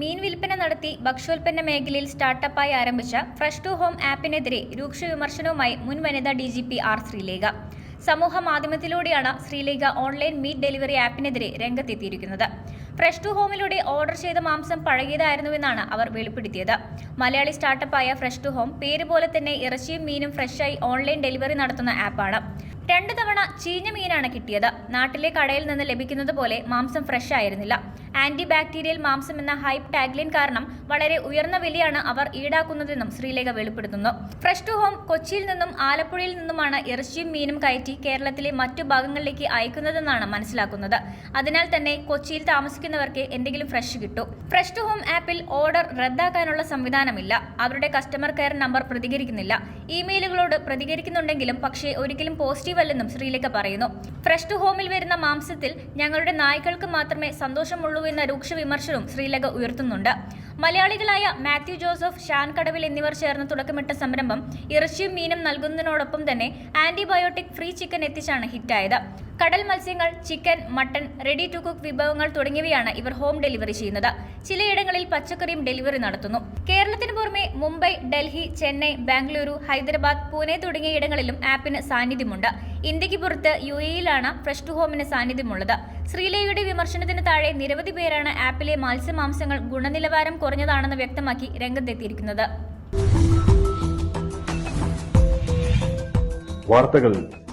മീൻ വിൽപ്പന നടത്തി ഭക്ഷ്യോൽപ്പന്ന മേഖലയിൽ സ്റ്റാർട്ടപ്പായി ആരംഭിച്ച ഫ്രഷ് ടു ഹോം ആപ്പിനെതിരെ രൂക്ഷ വിമർശനവുമായി മുൻ വനിതാ D G P R Sreelekha. സമൂഹ മാധ്യമത്തിലൂടെയാണ് ശ്രീലേഖ ഓൺലൈൻ മീറ്റ് ഡെലിവറി ആപ്പിനെതിരെ രംഗത്തെത്തിയിരിക്കുന്നത്. ഫ്രഷ് ടു ഹോമിലൂടെ ഓർഡർ ചെയ്ത മാംസം പഴകിയതായിരുന്നുവെന്നാണ് അവർ വെളിപ്പെടുത്തിയത്. മലയാളി സ്റ്റാർട്ടപ്പായ ഫ്രഷ് ടു ഹോം പേര് പോലെ തന്നെ ഇറച്ചിയും മീനും ഫ്രഷായി ഓൺലൈൻ ഡെലിവറി നടത്തുന്ന ആപ്പാണ്. രണ്ടു തവണ ചീഞ്ഞ മീനാണ് കിട്ടിയത്. നാട്ടിലെ കടയിൽ നിന്ന് ലഭിക്കുന്നത് പോലെ മാംസം ഫ്രഷ് ആയിരുന്നില്ല. ആന്റി ബാക്ടീരിയൽ മാംസം എന്ന ഹൈപ്പ് ടാഗ്ലിൻ കാരണം വളരെ ഉയർന്ന വിലയാണ് അവർ ഈടാക്കുന്നതെന്നും ശ്രീലേഖ വെളിപ്പെടുത്തുന്നു. ഫ്രഷ് ടു ഹോം കൊച്ചിയിൽ നിന്നും ആലപ്പുഴയിൽ നിന്നുമാണ് ഇറച്ചിയും മീനും കയറ്റി കേരളത്തിലെ മറ്റു ഭാഗങ്ങളിലേക്ക് അയക്കുന്നതെന്നാണ് മനസ്സിലാക്കുന്നത്. അതിനാൽ തന്നെ കൊച്ചിയിൽ താമസിക്കുന്നവർക്ക് എന്തെങ്കിലും ഫ്രഷ് കിട്ടും. ഫ്രഷ് ടു ഹോം ആപ്പിൽ ഓർഡർ റദ്ദാക്കാനുള്ള സംവിധാനമില്ല. അവരുടെ കസ്റ്റമർ കെയർ നമ്പർ പ്രതികരിക്കുന്നില്ല. ഇമെയിലുകളോട് പ്രതികരിക്കുന്നുണ്ടെങ്കിലും പക്ഷേ ഒരിക്കലും പോസിറ്റീവ് അല്ലെന്നും ശ്രീലേഖ പറയുന്നു. ഫ്രഷ് ടു ഹോമിൽ വരുന്ന മാംസത്തിൽ ഞങ്ങളുടെ നായ്ക്കൾക്ക് മാത്രമേ സന്തോഷമുള്ളൂ എന്ന രൂക്ഷ വിമർശനവും ശ്രീലക ഉയർത്തുന്നുണ്ട്. മലയാളികളായ മാത്യു ജോസഫ് ഷാൻ കടവിൽ എന്നിവർ ചേർന്ന് തുടക്കമിട്ട സംരംഭം ഇറച്ചിയും മീനും നൽകുന്നതിനോടൊപ്പം തന്നെ ആന്റിബയോട്ടിക് ഫ്രീ ചിക്കൻ എത്തിച്ചാണ് ഹിറ്റായത്. കടൽ മത്സ്യങ്ങൾ chicken mutton ready to cook വിഭവങ്ങൾ തുടങ്ങിയവയാണ് ഇവർ ഹോം ഡെലിവറി ചെയ്യുന്നത്. ചിലയിടങ്ങളിൽ പച്ചക്കറിയും ഡെലിവറി നടത്തുന്നു. കേരളത്തിന് പുറമെ മുംബൈ ഡൽഹി ചെന്നൈ ബാംഗ്ലൂരു ഹൈദരാബാദ് പൂനെ തുടങ്ങിയ ഇടങ്ങളിലും ആപ്പിന് സാന്നിധ്യമുണ്ട്. ഇന്ത്യയ്ക്ക് പുറത്ത് യു എയിലാണ് ഫ്രഷ് ടു ഹോമിന് സാന്നിധ്യമുള്ളത്. ശ്രീലേഖയുടെ വിമർശനത്തിന് താഴെ നിരവധി പേരാണ് ആപ്പിലെ മത്സ്യമാംസങ്ങൾ ഗുണനിലവാരം കുറഞ്ഞതാണെന്ന് വ്യക്തമാക്കി രംഗത്തെത്തിയിരിക്കുന്നത്. വാർത്തകൾ